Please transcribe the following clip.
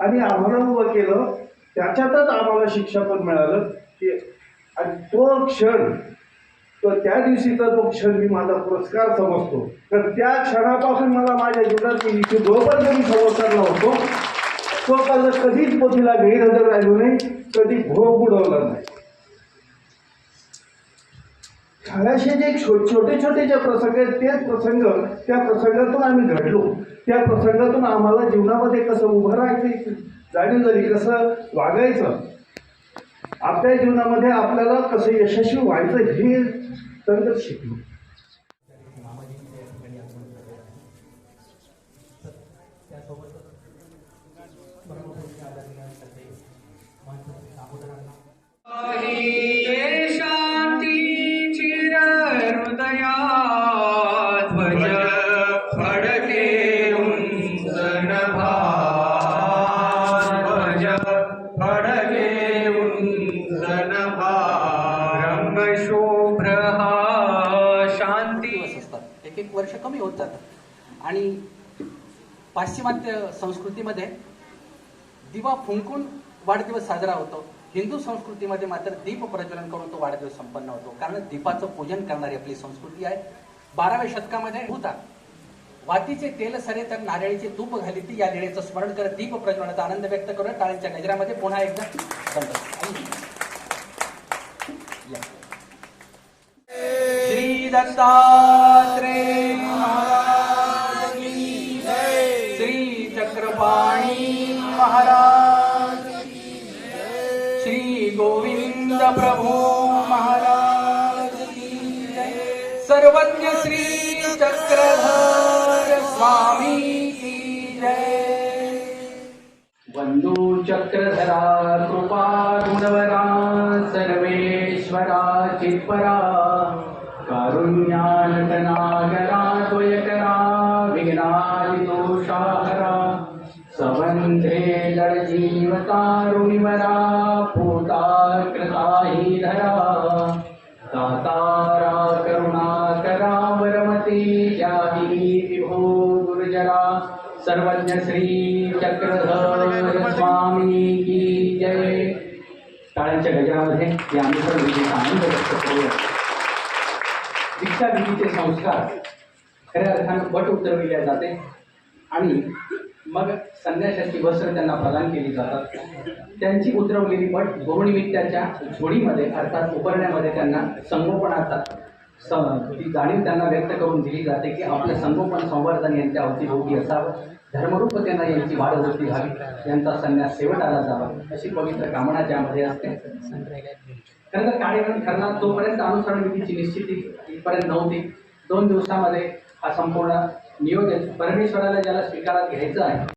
आणि आम्हाला उभं केलं त्याच्यातच आम्हाला शिक्षा पण मिळालं की आणि तो क्षण तर त्या दिवशीचा तो क्षण मी माझा पुरस्कार समजतो. तर त्या क्षणापासून मला माझ्या जीवनात मी इथे जोपर्यंत मी संवसारला होतो तोपर्यंत कधीच पोथीला गैरहजर राहिलो नाही कधी भोग बुडवला नाही. छायाशे जे छो- छोटे छोटे जे प्रसंग आहेत तेच प्रसंग त्या प्रसंगातून आम्ही घडलो. त्या प्रसंगातून आम्हाला जीवनामध्ये कसं उभं राहायचं जाणीव झाली कसं वागायचं. आपल्या जीवनामध्ये आपल्याला कसं यशस्वी व्हायचं हे तंत्र शिकलो. भज फडके उंचन भार भज फडके उंचन भार रंग शुभ्र हा शांती. असतात एक एक वर्ष कमी होत जातात आणि पाश्चिमात्य संस्कृतीमध्ये दिवा फुंकून वाढदिवस साजरा होतो. हिंदू संस्कृतीमध्ये मात्र दीप प्रज्वलन करून तो वाढदिवस संपन्न होतो. कारण दीपाचं पूजन करणारी आपली संस्कृती आहे. बाराव्या शतकामध्ये होता. वातीचे तेल सरे तर नारळीचे तूप घाली ती या लिळेचं स्मरण करत दीप प्रज्वलनाचा आनंद व्यक्त करून टाळ्यांच्या गजरामध्ये पुन्हा एकदा दंड. श्री दत्तात्रेय महाराज श्री चक्रपाणी महाराज श्री गोविंद प्रभू महाराज सर्वज्ञ श्री चक्रधर स्वामी की जय। बंधू चक्रधरा कृपा गुणवरा सर्वेश्वरा चित्परा कारुण्यानतनागरा द्वयकरा विघ्नादिदोषाहरा सबन्धे लडजीवतारुणिवरा पूता कृता हि धरा विभो गुरुजरा सर्वज्ञ श्री चक्रधर स्वामी की जय. टाळ्यांच्या गजरामध्ये या अनुसर विधीचा आनंद व्यक्त करूया. दीक्षा विधीचे संस्कार खऱ्या अर्थानं बट उतरविल्या जाते आणि मग संन्याशाची वस्त्र त्यांना प्रदान केली जातात. त्यांची उतरवलेली बट गुरुनिमित्ताच्या झोडीमध्ये अर्थात उभारण्यामध्ये त्यांना संगोपनाचा स- ती जाणीव त्यांना व्यक्त करून दिली जाते की आपलं संगोपन संवर्धन यांच्या अवतीभोवती असावं. धर्मरूप त्यांना यांची वाढ होती व्हावी यांचा संन्यास शेवटाला जावा. अशी पवित्र कामना ज्यामध्ये असते. खरं तर कार्यक्रम करणार तोपर्यंत अनुसरण विधीची निश्चिती इथपर्यंत नव्हती. दोन दिवसामध्ये हा संपूर्ण नियोजन परमेश्वराला ज्याला स्वीकारात घ्यायचं आहे.